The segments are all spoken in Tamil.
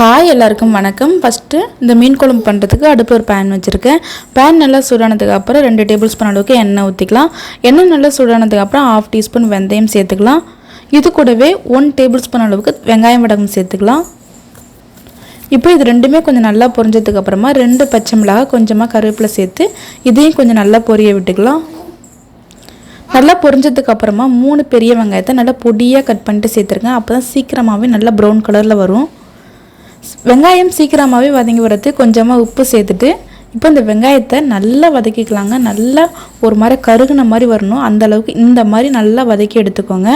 ஹாய் எல்லாருக்கும் வணக்கம். ஃபஸ்ட்டு இந்த மீன் குழம்பு பண்ணுறதுக்கு அடுப்பு ஒரு பேன் வச்சுருக்கேன். பேன் நல்லா சூடானதுக்கு அப்புறம் ரெண்டு டேபிள் ஸ்பூன் அளவுக்கு எண்ணெய் ஊற்றிக்கலாம் எண்ணெய் நல்லா சூடானதுக்கு அப்புறம் ஆஃப் டீஸ்பூன் வெந்தயம் சேர்த்துக்கலாம். இது கூடவே ஒன் டேபிள் ஸ்பூன் அளவுக்கு வெங்காயம் வடகம் சேர்த்துக்கலாம். இப்போ இது ரெண்டுமே கொஞ்சம் நல்லா பொரிஞ்சதுக்கு அப்புறமா ரெண்டு பச்சை மிளகாய் கொஞ்சமாக கருவேப்பிலை சேர்த்து இதையும் கொஞ்சம் நல்லா பொரிய விட்டுக்கலாம். நல்லா பொரிஞ்சதுக்கு அப்புறமா மூணு பெரிய வெங்காயத்தை நல்லா பொடியாக கட் பண்ணிட்டு சேர்த்துருங்க அப்போ தான் சீக்கிரமாகவே நல்லா ப்ரௌன் கலரில் வரும். வெங்காயம் சீக்கிரமாகவே வதங்கி வரது கொஞ்சமாக உப்பு சேர்த்துட்டு இப்போ இந்த வெங்காயத்தை நல்லா வதக்கிக்கலாங்க. நல்லா ஒரு மாதிரி கருகுன மாதிரி வரணும். அந்த அளவுக்கு இந்த மாதிரி நல்லா வதக்கி எடுத்துக்கோங்க.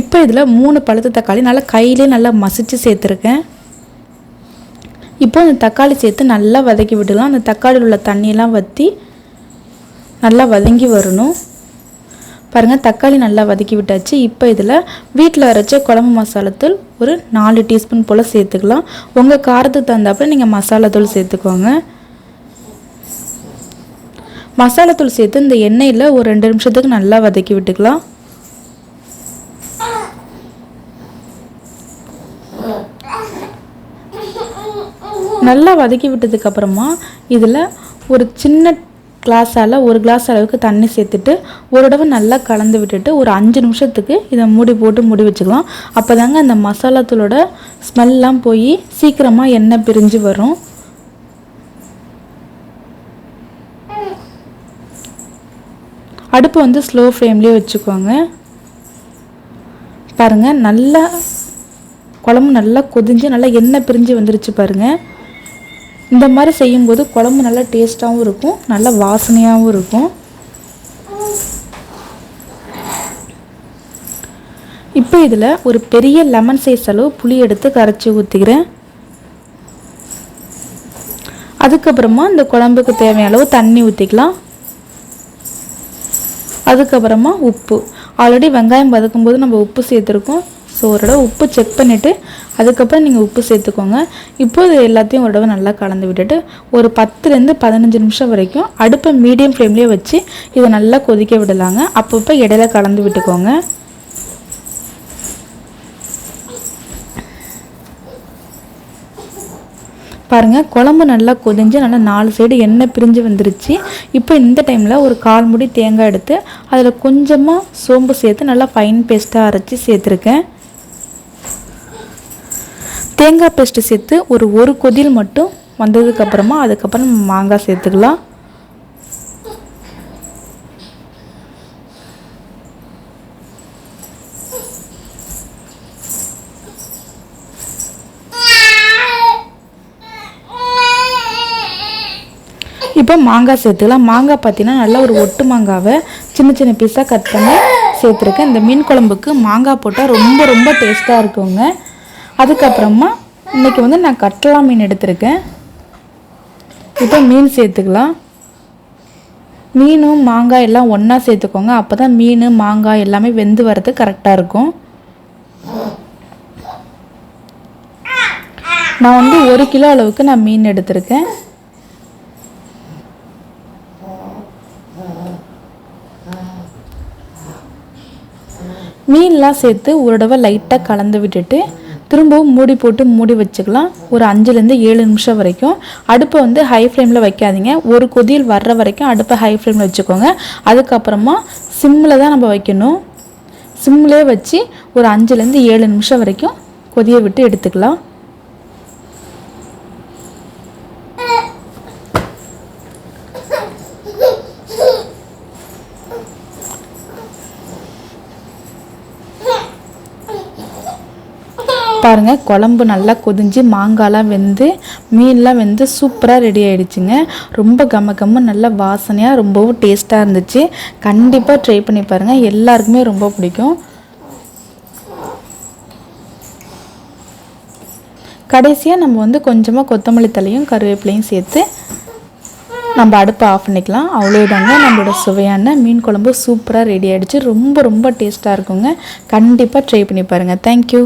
இப்போ இதில் மூணு பழுத்த தக்காளி நல்லா கையிலே நல்லா மசிச்சு சேர்த்துருக்கேன். இப்போ அந்த தக்காளி சேர்த்து நல்லா வதக்கி விடலாம். அந்த தக்காளியில் உள்ள தண்ணியெல்லாம் வற்றி நல்லா வதங்கி வரணும். பாருங்கள் தக்காளி நல்லா வதக்கி விட்டாச்சு. இப்போ இதில் வீட்டில் அரைச்ச குழம்பு மசாலாத்தூள் ஒரு நாலு டீஸ்பூன் போல் சேர்த்துக்கலாம். உங்கள் காரத்துக்கு தகுந்தாப்புல நீங்கள் மசாலாத்தூள் சேர்த்துக்கோங்க. மசாலாத்தூள் சேர்த்து இந்த எண்ணெயில் ஒரு ரெண்டு நிமிஷத்துக்கு நல்லா வதக்கி விட்டுக்கலாம். நல்லா வதக்கி விட்டதுக்கப்புறமா இதில் ஒரு சின்ன கிளாஸால் ஒரு கிளாஸ் அளவுக்கு தண்ணி சேர்த்துட்டு ஒரு தடவை நல்லா கலந்து விட்டுட்டு ஒரு அஞ்சு நிமிஷத்துக்கு இதை மூடி போட்டு மூடி வச்சுக்கலாம். அப்போ தாங்க அந்த மசாலாத்தூளோட ஸ்மெல்லாம் போய் சீக்கிரமாக எண்ணெய் பிரிஞ்சு வரும். அடுப்பு வந்து ஸ்லோ ஃப்ளேம்லேயே வச்சுக்கோங்க. பாருங்கள் நல்லா குழம்பு நல்லா கொதிஞ்சு நல்லா எண்ணெய் பிரிஞ்சு வந்துருச்சு பாருங்கள் இந்த மாதிரி செய்யும்போது குழம்பு நல்லா டேஸ்ட்டாகவும் இருக்கும் நல்லா வாசனையாகவும் இருக்கும். இப்போ இதில் ஒரு பெரிய லெமன் சைஸ் அளவு புளி எடுத்து கரைச்சி ஊற்றிக்கிறேன் அதுக்கப்புறமா இந்த குழம்புக்கு தேவையான அளவு தண்ணி ஊற்றிக்கலாம் அதுக்கப்புறமா உப்பு. ஆல்ரெடி வெங்காயம் வதக்கும்போது நம்ம உப்பு சேர்த்துருக்கோம். ஸோ ஒரு தடவை உப்பு செக் பண்ணிவிட்டு அதுக்கப்புறம் நீங்கள் உப்பு சேர்த்துக்கோங்க. இப்போ இது எல்லாத்தையும் ஒரு தடவை நல்லா கலந்து விட்டுட்டு ஒரு பத்துலேருந்து பதினஞ்சு நிமிஷம் வரைக்கும் அடுப்பை மீடியம் ஃப்ளேம்லேயே வச்சு இதை நல்லா கொதிக்க விடலாங்க. அப்பப்போ இடையில கலந்து விட்டுக்கோங்க. பாருங்கள் குழம்பு நல்லா கொதிஞ்சு நல்லா நாலு சைடு எண்ணெய் பிரிஞ்சு வந்துருச்சு. இப்போ இந்த டைமில் ஒரு கால் முடி தேங்காய் எடுத்து அதில் கொஞ்சமாக சோம்பு சேர்த்து நல்லா ஃபைன் பேஸ்ட்டாக அரைச்சி சேர்த்துருக்கேன். தேங்காய் பேஸ்ட்டு சேர்த்து ஒரு ஒரு கொதில் மட்டும் வந்ததுக்கப்புறமா அதுக்கப்புறம் மாங்காய் சேர்த்துக்கலாம். இப்போ மாங்காய் சேர்த்துக்கலாம். மாங்காய் பார்த்தீங்கன்னா நல்லா ஒரு ஒட்டு மாங்காவை சின்ன சின்ன பீஸாக கட் பண்ணி சேர்த்துருக்கேன். இந்த மீன் குழம்புக்கு மாங்காய் போட்டால் ரொம்ப ரொம்ப டேஸ்ட்டாக இருக்குங்க. அதுக்கப்புறமா இன்றைக்கி வந்து நான் கட்லா மீன் எடுத்திருக்கேன். இப்போ மீன் சேர்த்துக்கலாம். மீனும் மாங்காய் எல்லாம் ஒன்றா சேர்த்துக்கோங்க. அப்போ தான் மீன் மாங்காய் எல்லாமே வெந்து வர்றது கரெக்டாக இருக்கும். நான் வந்து ஒரு கிலோ அளவுக்கு நான் மீன் எடுத்திருக்கேன். மீன்லாம் சேர்த்து ஒரு தடவை லைட்டாக கலந்து விட்டுட்டு திரும்பவும் மூடி போட்டு மூடி வச்சுக்கலாம். ஒரு அஞ்சுலேருந்து ஏழு நிமிஷம் வரைக்கும். அடுப்பை வந்து ஹை ஃப்ளேமில் வைக்காதீங்க. ஒரு கொதியில் வர்ற வரைக்கும் அடுப்பை ஹை ஃப்ளேமில் வச்சுக்கோங்க. அதுக்கப்புறமா சிம்மில் தான் நம்ம வைக்கணும். சிம்மிலே வச்சு ஒரு அஞ்சுலேருந்து ஏழு நிமிஷம் வரைக்கும் கொதிய விட்டு எடுத்துக்கலாம். பாருங்கள் குழம்பு நல்லா கொதிஞ்சு மாங்காய்லாம் வெந்து மீன்லாம் வெந்து சூப்பராக ரெடி ஆகிடுச்சுங்க ரொம்ப கம்ம கம்ம நல்லா வாசனையாக ரொம்பவும் டேஸ்ட்டாக இருந்துச்சு. கண்டிப்பாக ட்ரை பண்ணி பாருங்கள் எல்லாருக்குமே ரொம்ப பிடிக்கும். கடைசியாக நம்ம வந்து கொஞ்சமாக கொத்தமல்லி தலையும் கருவேப்பிலையும் சேர்த்து நம்ம அடுப்பை ஆஃப் பண்ணிக்கலாம். அவ்வளோதாங்க நம்மளோட சுவையான மீன் குழம்பு சூப்பராக ரெடி ஆகிடுச்சு ரொம்ப ரொம்ப டேஸ்ட்டாக இருக்குங்க. கண்டிப்பாக ட்ரை பண்ணி பாருங்கள் தேங்க்யூ